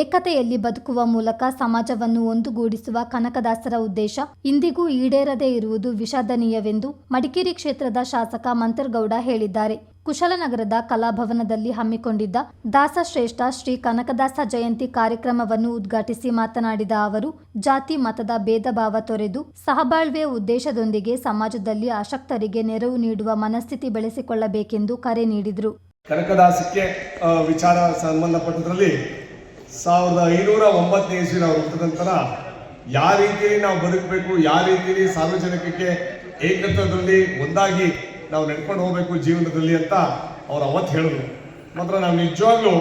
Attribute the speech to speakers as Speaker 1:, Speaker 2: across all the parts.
Speaker 1: ಏಕತೆಯಲ್ಲಿ ಬದುಕುವ ಮೂಲಕ ಸಮಾಜವನ್ನು ಒಂದುಗೂಡಿಸುವ ಕನಕದಾಸರ ಉದ್ದೇಶ ಇಂದಿಗೂ ಈಡೇರದೇ ಇರುವುದು ವಿಷಾದನೀಯವೆಂದು ಮಡಿಕೇರಿ ಕ್ಷೇತ್ರದ ಶಾಸಕ ಮಂತರ್ಗೌಡ ಹೇಳಿದ್ದಾರೆ. ಕುಶಲನಗರದ ಕಲಾಭವನದಲ್ಲಿ ಹಮ್ಮಿಕೊಂಡಿದ್ದ ದಾಸಶ್ರೇಷ್ಠ ಶ್ರೀ ಕನಕದಾಸ ಜಯಂತಿ ಕಾರ್ಯಕ್ರಮವನ್ನು ಉದ್ಘಾಟಿಸಿ ಮಾತನಾಡಿದ ಅವರು, ಜಾತಿ ಮತದ ಭೇದ ಭಾವ ತೊರೆದು ಸಹಬಾಳ್ವೆ ಉದ್ದೇಶದೊಂದಿಗೆ ಸಮಾಜದಲ್ಲಿ ಅಶಕ್ತರಿಗೆ ನೆರವು ನೀಡುವ ಮನಸ್ಥಿತಿ ಬೆಳೆಸಿಕೊಳ್ಳಬೇಕೆಂದು ಕರೆ ನೀಡಿದರು.
Speaker 2: ಕನಕದಾಸಕ್ಕೆ ವಿಚಾರ ಸಂಬಂಧಪಟ್ಟದ್ರಲ್ಲಿ ಸಾವಿರದ ಐನೂರ ಒಂಬತ್ತನೇ ಇಸ್ವಿ ನಾವು ಹುಟ್ಟಿದ ನಂತರ ಯಾವ ರೀತಿಯಲ್ಲಿ ನಾವು ಬದುಕಬೇಕು, ಯಾವ ರೀತಿಯಲ್ಲಿ ಸಾರ್ವಜನಿಕಕ್ಕೆ ಏಕತ್ವದಲ್ಲಿ ಒಂದಾಗಿ ನಾವು ನಡ್ಕೊಂಡು ಹೋಗಬೇಕು ಜೀವನದಲ್ಲಿ ಅಂತ ಅವ್ರು ಅವತ್ತು ಹೇಳಿದ್ರು. ಮಾತ್ರ ನಾವು ನಿಜವಾಗ್ಲೂ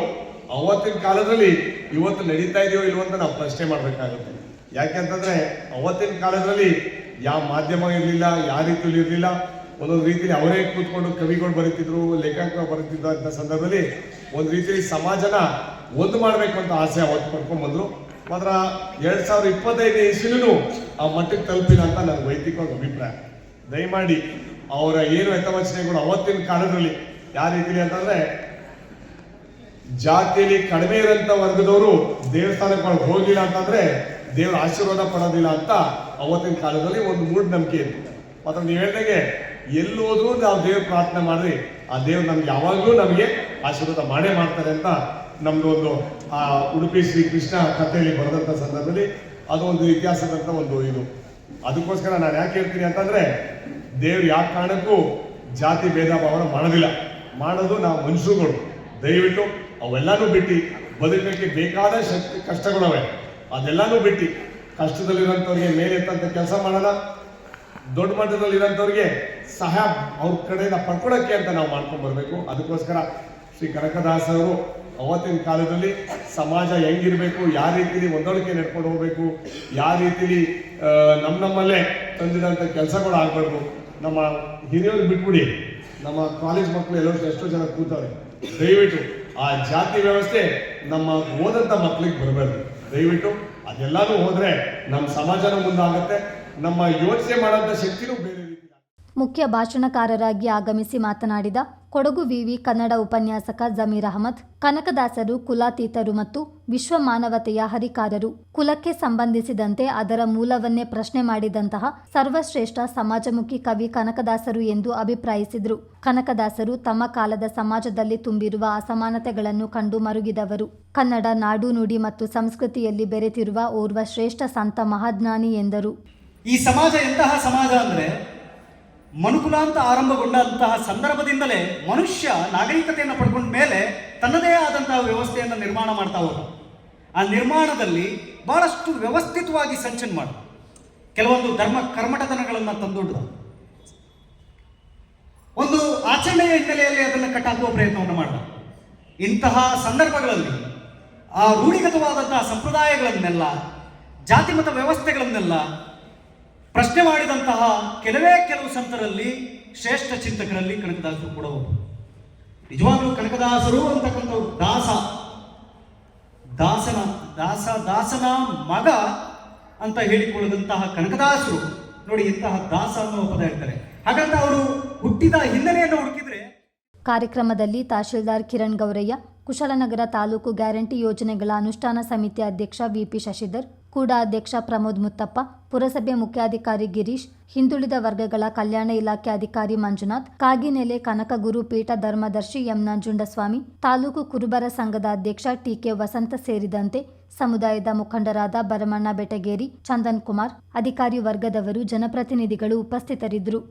Speaker 2: ಅವತ್ತಿನ ಕಾಲದಲ್ಲಿ ಇವತ್ತು ನಡೀತಾ ಇದೆಯೋ ಇಲ್ವೋ ಅಂತ ನಾವು ಪ್ರಶ್ನೆ ಮಾಡಬೇಕಾಗುತ್ತೆ. ಯಾಕೆಂತಂದ್ರೆ ಅವತ್ತಿನ ಕಾಲದಲ್ಲಿ ಯಾವ ಮಾಧ್ಯಮ ಇರಲಿಲ್ಲ, ಯಾವ ರೀತಿಯಲ್ಲಿ ಇರಲಿಲ್ಲ ಒಂದೊಂದು ರೀತಿಯಲ್ಲಿ ಅವರೇ ಕೂತ್ಕೊಂಡು ಕವಿಗಳು ಬರೀತಿದ್ರು ಲೇಖಕ ಬರೀತಿದ್ರು ಅಂತ ಸಂದರ್ಭದಲ್ಲಿ ಒಂದು ರೀತಿಯಲ್ಲಿ ಸಮಾಜನ ಒಂದು ಮಾಡಬೇಕು ಅಂತ ಆಸೆ ಅವತ್ತು ಪಡ್ಕೊಂಡು ಬಂದ್ರು. ಮಾತ್ರ ಎರಡ್ ಸಾವಿರದ ಇಪ್ಪತ್ತೈದನೇ ಇಸ್ವಿನೂ ಆ ಮಟ್ಟಕ್ಕೆ ತಲುಪಿಲ್ಲ ಅಂತ ನನ್ನ ವೈಯಕ್ತಿಕವಾಗಿ ಅಭಿಪ್ರಾಯ. ದಯಮಾಡಿ ಅವರ ಏನು ಹೆತವಚನೆಗಳು ಅವತ್ತಿನ ಕಾಲದಲ್ಲಿ ಯಾವ ರೀತಿಯಲ್ಲಿ ಅಂತಂದ್ರೆ, ಜಾತಿಯಲ್ಲಿ ಕಡಿಮೆ ಇರೋಂಥ ವರ್ಗದವರು ದೇವಸ್ಥಾನಕ್ಕೆ ಹೋಗಿಲ್ಲ ಅಂತಂದ್ರೆ ದೇವರ ಆಶೀರ್ವಾದ ಪಡೋದಿಲ್ಲ ಅಂತ ಅವತ್ತಿನ ಕಾಲದಲ್ಲಿ ಒಂದು ಮೂಢನಂಬಿಕೆ ಇತ್ತು. ಮಾತ್ರ ನೀವು ಹೇಳ್ದಂಗೆ ಎಲ್ಲಿ ಹೋದ್ರೂ ನಾವು ದೇವ್ರ ಪ್ರಾರ್ಥನೆ ಮಾಡ್ರಿ ಆ ದೇವ್ರು ನಮ್ಗೆ ಯಾವಾಗಲೂ ನಮಗೆ ಆಶೀರ್ವಾದ ಮಾಡೇ ಮಾಡ್ತಾರೆ ಅಂತ ನಮ್ದು ಒಂದು, ಆ, ಉಡುಪಿ ಶ್ರೀ ಕೃಷ್ಣ ಕಥೆಯಲ್ಲಿ ಬರೆದಂಥ ಸಂದರ್ಭದಲ್ಲಿ ಅದು ಒಂದು ಇತಿಹಾಸದಂತ ಒಂದು ಇದು. ಅದಕ್ಕೋಸ್ಕರ ನಾನು ಯಾಕೆ ಹೇಳ್ತೀನಿ ಅಂತಂದ್ರೆ, ದೇವ್ರು ಯಾವ ಕಾರಣಕ್ಕೂ ಜಾತಿ ಭೇದ ಭಾವನ ಮಾಡೋದಿಲ್ಲ. ಮಾಡೋದು ನಾವು ಮನುಷ್ಯರುಗಳು. ದಯವಿಟ್ಟು ಅವೆಲ್ಲಾನು ಬಿಟ್ಟು ಬದುಕಕ್ಕೆ ಬೇಕಾದ ಶಕ್ತಿ, ಕಷ್ಟಗಳವೆ. ಅದೆಲ್ಲಾನು ಬಿಟ್ಟು ಕಷ್ಟದಲ್ಲಿರೋಂಥವ್ರಿಗೆ ಮೇಲೆ ಕೆಲಸ ಮಾಡೋಣ. ದೊಡ್ಡ ಮಟ್ಟದಲ್ಲಿ ಇರೋಂಥವ್ರಿಗೆ ಸಹಾಯ ಅವ್ರ ಕಡೆಯಿಂದ ಪಡ್ಕೊಳಕ್ಕೆ ಅಂತ ನಾವು ಮಾಡ್ಕೊಂಡು ಬರಬೇಕು. ಅದಕ್ಕೋಸ್ಕರ ಶ್ರೀ ಕನಕದಾಸರು ಅವತ್ತಿನ ಕಾಲದಲ್ಲಿ ಸಮಾಜ ಹೆಂಗಿರ್ಬೇಕು, ಯಾವ ರೀತಿಲಿ ಹೊಂದಾಣಿಕೆ ನಡ್ಕೊಂಡು ಹೋಗ್ಬೇಕು, ಯಾವ ರೀತಿಲಿ ನಮ್ಮ ನಮ್ಮಲ್ಲೇ ತಂದಿದಂಥ ಕೆಲಸ ಕೂಡ ಆಗ್ಬಾರ್ದು. ನಮ್ಮ ಹಿರಿಯವ್ರಿಗೆ ಬಿಟ್ಬಿಡಿ. ನಮ್ಮ ಕಾಲೇಜ್ ಮಕ್ಕಳು ಎಲ್ಲೋ ಎಷ್ಟೋ ಜನ ಕೂತವ್ರೆ. ದಯವಿಟ್ಟು ಆ ಜಾತಿ ವ್ಯವಸ್ಥೆ ನಮ್ಮ ಓದಂಥ ಮಕ್ಕಳಿಗೆ ಬರಬಾರ್ದು. ದಯವಿಟ್ಟು ಅದೆಲ್ಲಾನು ಹೋದ್ರೆ ನಮ್ಮ ಸಮಾಜನೂ ಮುಂದಾಗುತ್ತೆ. ನಮ್ಮ ಯೋಚನೆ ಮಾಡೋಂಥ ಶಕ್ತಿನೂ ಬೇರೆ
Speaker 1: ಮುಖ್ಯ ಭಾಷಣಕಾರರಾಗಿ ಆಗಮಿಸಿ ಮಾತನಾಡಿದ ಕೊಡಗು ವಿವಿ ಕನ್ನಡ ಉಪನ್ಯಾಸಕ ಜಮೀರ್ ಅಹಮದ್, ಕನಕದಾಸರು, ಕುಲಾತೀತರು ಮತ್ತು ವಿಶ್ವ ಮಾನವತೆಯ ಹರಿಕಾರರು. ಕುಲಕ್ಕೆ ಸಂಬಂಧಿಸಿದಂತೆ ಅದರ ಮೂಲವನ್ನೇ ಪ್ರಶ್ನೆ ಮಾಡಿದಂತಹ ಸರ್ವಶ್ರೇಷ್ಠ ಸಮಾಜಮುಖಿ ಕವಿ ಕನಕದಾಸರು ಎಂದು ಅಭಿಪ್ರಾಯಿಸಿದರು. ಕನಕದಾಸರು ತಮ್ಮ ಕಾಲದ ಸಮಾಜದಲ್ಲಿ ತುಂಬಿರುವ ಅಸಮಾನತೆಗಳನ್ನು ಕಂಡು ಮರುಗಿದವರು. ಕನ್ನಡ ನಾಡು ನುಡಿ ಮತ್ತು ಸಂಸ್ಕೃತಿಯಲ್ಲಿ ಬೆರೆತಿರುವ ಓರ್ವ ಶ್ರೇಷ್ಠ ಸಂತ ಮಹಾಜ್ಞಾನಿ ಎಂದರು.
Speaker 3: ಈ ಸಮಾಜ ಎಂತಹ ಸಮಾಜ ಅಂದರೆ ಮನುಕುಲ ಅಂತ ಆರಂಭಗೊಂಡಂತಹ ಸಂದರ್ಭದಿಂದಲೇ ಮನುಷ್ಯ ನಾಗರಿಕತೆಯನ್ನು ಪಡ್ಕೊಂಡ ಮೇಲೆ ತನ್ನದೇ ಆದಂತಹ ವ್ಯವಸ್ಥೆಯನ್ನು ನಿರ್ಮಾಣ ಮಾಡ್ತಾ ಹೋದ. ಆ ನಿರ್ಮಾಣದಲ್ಲಿ ಬಹಳಷ್ಟು ವ್ಯವಸ್ಥಿತವಾಗಿ ಸಂಚನ ಮಾಡ ಕೆಲವೊಂದು ಧರ್ಮ ಕರ್ಮಟತನಗಳನ್ನು ತಂದೊಡ್ಡ ಒಂದು ಆಚರಣೆಯ ಹಿನ್ನೆಲೆಯಲ್ಲಿ ಅದನ್ನು ಕಟ್ಟಾಕುವ ಪ್ರಯತ್ನವನ್ನು ಮಾಡಿದ. ಇಂತಹ ಸಂದರ್ಭಗಳಲ್ಲಿ ಆ ರೂಢಿಗತವಾದಂತಹ ಸಂಪ್ರದಾಯಗಳನ್ನೆಲ್ಲ ಜಾತಿ ಮತ ವ್ಯವಸ್ಥೆಗಳನ್ನೆಲ್ಲ ಪ್ರಶ್ನೆ ಮಾಡಿದಂತಹ ಕೆಲವೇ ಕೆಲವು ಸಂತರಲ್ಲಿ ಶ್ರೇಷ್ಠ ಚಿಂತಕರಲ್ಲಿ ಕನಕದಾಸರು ಕೂಡ ಒಬ್ಬರು. ನಿಜವಾಗ್ಲೂ ಕನಕದಾಸರು ಅಂತಕ್ಕಂಥವ್ರು ದಾಸ. ದಾಸನ ದಾಸ, ದಾಸನ ಮಗ ಅಂತ ಹೇಳಿಕೊಳ್ಳದಂತಹ ಕನಕದಾಸರು. ನೋಡಿ ಇಂತಹ ದಾಸ ಅನ್ನೋ ಪದ ಹೇಳ್ತಾರೆ. ಹಾಗಂತ ಅವರು ಹುಟ್ಟಿದ ಹಿನ್ನೆಲೆಯನ್ನು ಹುಡುಕಿದ್ರೆ
Speaker 1: ಕಾರ್ಯಕ್ರಮದಲ್ಲಿ ತಹಶೀಲ್ದಾರ್ ಕಿರಣ್ ಗೌರಯ್ಯ, ಕುಶಲನಗರ ತಾಲೂಕು ಗ್ಯಾರಂಟಿ ಯೋಜನೆಗಳ ಅನುಷ್ಠಾನ ಸಮಿತಿ ಅಧ್ಯಕ್ಷ ವಿಪಿ ಶಶಿಧರ್ ಕೂಡ ಅಧ್ಯಕ್ಷ ಪ್ರಮೋದ್ ಮುತ್ತಪ್ಪ, ಪುರಸಭೆ ಮುಖ್ಯಾಧಿಕಾರಿ ಗಿರೀಶ್, ಹಿಂದುಳಿದ ವರ್ಗಗಳ ಕಲ್ಯಾಣ ಇಲಾಖೆ ಅಧಿಕಾರಿ ಮಂಜುನಾಥ್, ಕಾಗಿನೆಲೆ ಕನಕಗುರು ಗುರುಪೀಠ ಧರ್ಮದರ್ಶಿ ಎಂ ನಂಜುಂಡಸ್ವಾಮಿ, ತಾಲೂಕು ಕುರುಬರ ಸಂಘದ ಅಧ್ಯಕ್ಷ ಟಿಕೆ ವಸಂತ ಸೇರಿದಂತೆ ಸಮುದಾಯದ ಮುಖಂಡರಾದ ಭರಮಣ್ಣ ಬೆಟಗೇರಿ, ಚಂದನ್ ಕುಮಾರ್, ಅಧಿಕಾರಿ ವರ್ಗದವರು, ಜನಪ್ರತಿನಿಧಿಗಳು ಉಪಸ್ಥಿತರಿದ್ದರು.